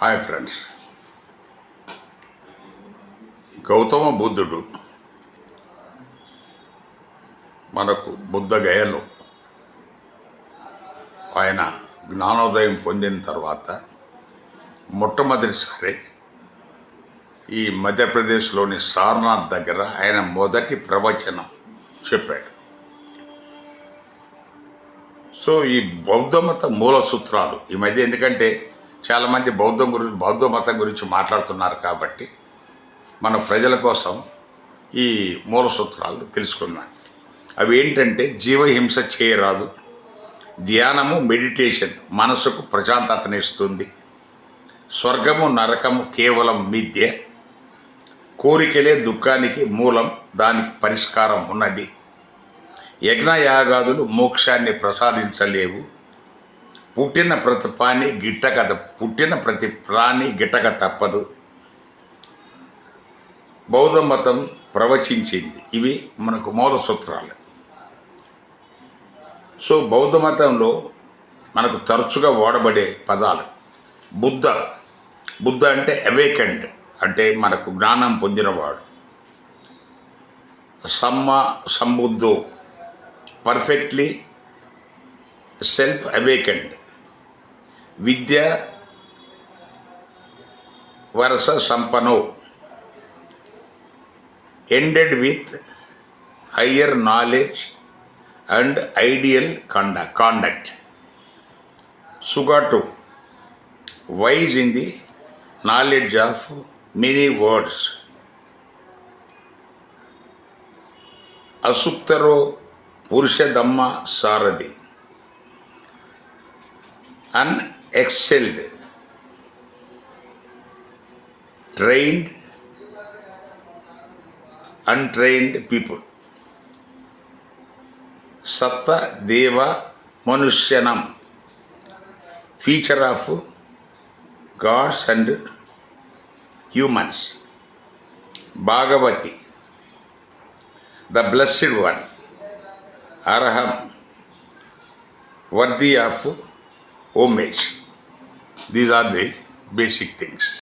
Hi friends Gautama బుద్ధుడు మనకు బుద్ధ గయలు. ఆయన జ్ఞానోదయం పొందిన తర్వాత మొట్టమొదటిసారి ఈ మధ్యప్రదేశ్లోని సారనాథ్ దగ్గర ఆయన మొదటి ప్రవచనం చెప్పాడు. సో ఈ బౌద్ధ మత మూల సూత్రాలు ఈ మధ్య ఎందుకంటే చాలామంది బౌద్ధం గురించి బౌద్ధ మతం గురించి మాట్లాడుతున్నారు కాబట్టి మన ప్రజల కోసం ఈ మూల సూత్రాలు తెలుసుకున్నాం అవి ఏంటంటే జీవహింస చేయరాదు. ధ్యానము మెడిటేషన్ మనసుకు ప్రశాంతతనిస్తుంది స్వర్గము నరకము కేవలం మిథ్య. కోరికలే దుఃఖానికి మూలం దానికి పరిష్కారం ఉన్నది. యజ్ఞయాగాదులు మోక్షాన్ని ప్రసాదించలేవు. పుట్టిన ప్రతి ప్రాణి గిట్టక పుట్టిన ప్రతి ప్రాణి గిట్టక తప్పదు. బౌద్ధ మతం ప్రవచించింది. ఇవి మనకు మూల సూత్రాలు. సో బౌద్ధ మతంలో మనకు తరచుగా వాడబడే పదాలు బుద్ధ. బుద్ధ అంటే అవేకెండ్ అంటే మనకు జ్ఞానం పొందినవాడు. సమ్మ సంబుద్ధు పర్ఫెక్ట్లీ సెల్ఫ్ అవేకెండ్. విద్య వరస సంపనో ended with higher knowledge and ideal కండ conduct సుగాటు wise in the knowledge of many words అసుప్తరో పురుషదమ్మ సారథి అన్ excelled, trained, untrained people. Satta Deva Manushyanam, feature of gods and humans. Bhagavati, the Blessed One, Araham, worthy of homage. These are the basic things.